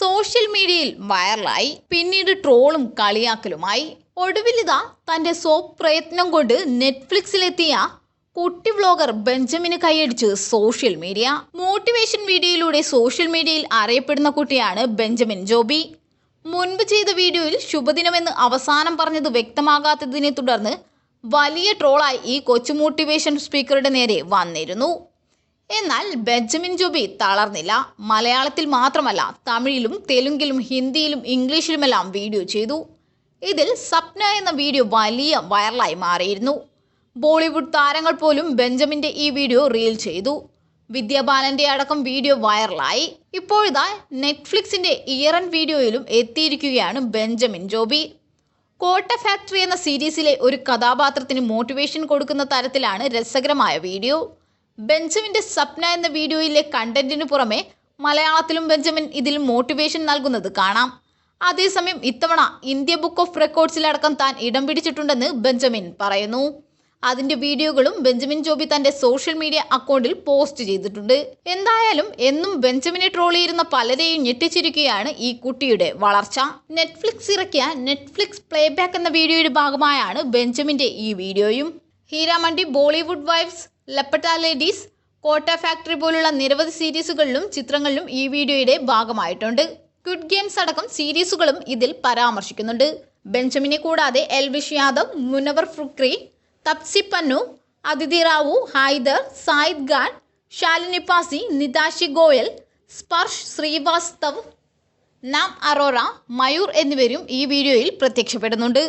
Social മീഡിയയിൽ വൈറലായി. പിന്നീട് ട്രോളും കളിയാക്കലുമായി. ഒടുവിലിതാ തന്റെ സോപ്പ് പ്രയത്നം കൊണ്ട് നെറ്റ്ഫ്ലിക്സിലെത്തിയ കുട്ടി വ്ലോഗർ ബെഞ്ചമിന് കൈയടിച്ച് സോഷ്യൽ മീഡിയ. മോട്ടിവേഷൻ വീഡിയോയിലൂടെ സോഷ്യൽ മീഡിയയിൽ അറിയപ്പെടുന്ന കുട്ടിയാണ് ബെഞ്ചമിൻ ജോബി. മുൻപ് ചെയ്ത വീഡിയോയിൽ ശുഭദിനമെന്ന് അവസാനം പറഞ്ഞത് വ്യക്തമാകാത്തതിനെ തുടർന്ന് വലിയ ട്രോളായി ഈ കൊച്ചു മോട്ടിവേഷൻ സ്പീക്കറുടെ നേരെ വന്നിരുന്നു. എന്നാൽ ബെഞ്ചമിൻ ജോബി തളർന്നില്ല. മലയാളത്തിൽ മാത്രമല്ല തമിഴിലും തെലുങ്കിലും ഹിന്ദിയിലും ഇംഗ്ലീഷിലുമെല്ലാം വീഡിയോ ചെയ്തു. ഇതിൽ സപ്ന എന്ന വീഡിയോ വലിയ വൈറലായി മാറിയിരുന്നു. ബോളിവുഡ് താരങ്ങൾ പോലും ബെഞ്ചമിന്റെ ഈ വീഡിയോ റീൽ ചെയ്തു. വിദ്യാബാലന്റെ അടക്കം വീഡിയോ വൈറലായി. ഇപ്പോഴിതാ നെറ്റ്ഫ്ലിക്സിന്റെ ഇയറൻ വീഡിയോയിലും എത്തിയിരിക്കുകയാണ് ബെഞ്ചമിൻ ജോബി. കോട്ട ഫാക്ടറി എന്ന സീരീസിലെ ഒരു കഥാപാത്രത്തിന് മോട്ടിവേഷൻ കൊടുക്കുന്ന തരത്തിലാണ് രസകരമായ വീഡിയോ. ബെഞ്ചമിന്റെ സ്വപ്ന എന്ന വീഡിയോയിലെ കണ്ടന്റിനു പുറമെ മലയാളത്തിലും ബെഞ്ചമിൻ ഇതിൽ മോട്ടിവേഷൻ നൽകുന്നത് കാണാം. അതേസമയം ഇത്തവണ ഇന്ത്യ ബുക്ക് ഓഫ് റെക്കോർഡ്സിലടക്കം താൻ ഇടം പിടിച്ചിട്ടുണ്ടെന്ന് ബെഞ്ചമിൻ പറയുന്നു. അതിന്റെ വീഡിയോകളും ബെഞ്ചമിൻ ജോബി തന്റെ സോഷ്യൽ മീഡിയ അക്കൗണ്ടിൽ പോസ്റ്റ് ചെയ്തിട്ടുണ്ട്. എന്തായാലും എന്നും ബെഞ്ചമിനെ ട്രോൾ ചെയ്യുന്ന പലരെയും ഞെട്ടിച്ചിരിക്കുകയാണ് ഈ കുട്ടിയുടെ വളർച്ച. നെറ്റ്ഫ്ലിക്സ് ഇറക്കിയ നെറ്റ്ഫ്ലിക്സ് പ്ലേബാക്ക് എന്ന വീഡിയോയുടെ ഭാഗമായാണ് ബെഞ്ചമിന്റെ ഈ വീഡിയോയും. Heeramandi Bollywood wives Laapataa ladies Kota factory പോലുള്ള നിരവധി സീരീസുകളിലും ചിത്രങ്ങളിലും ഈ വീഡിയോയുടെ ഭാഗമായിട്ടുണ്ട്. ക്വിഡ് ഗെയിംസ് അടക്കം സീരീസുകളും ഇതിൽ പരാമർശിക്കുന്നുണ്ട്. ബെഞ്ചമിനെ കൂടാതെ എൽവിഷ് യാദവ് മുനവർ ഫുക്രി തപ്സി പന്നു അതിഥി റാവു ഹൈദർ സായിദ് ഖാൻ ശാലിനി പാസി നിതാഷി ഗോയൽ സ്പർഷ് ശ്രീവാസ്തവ് നാം അറോറ മയൂർ എന്നിവരും ഈ വീഡിയോയിൽ പ്രത്യക്ഷപ്പെടുന്നുണ്ട്.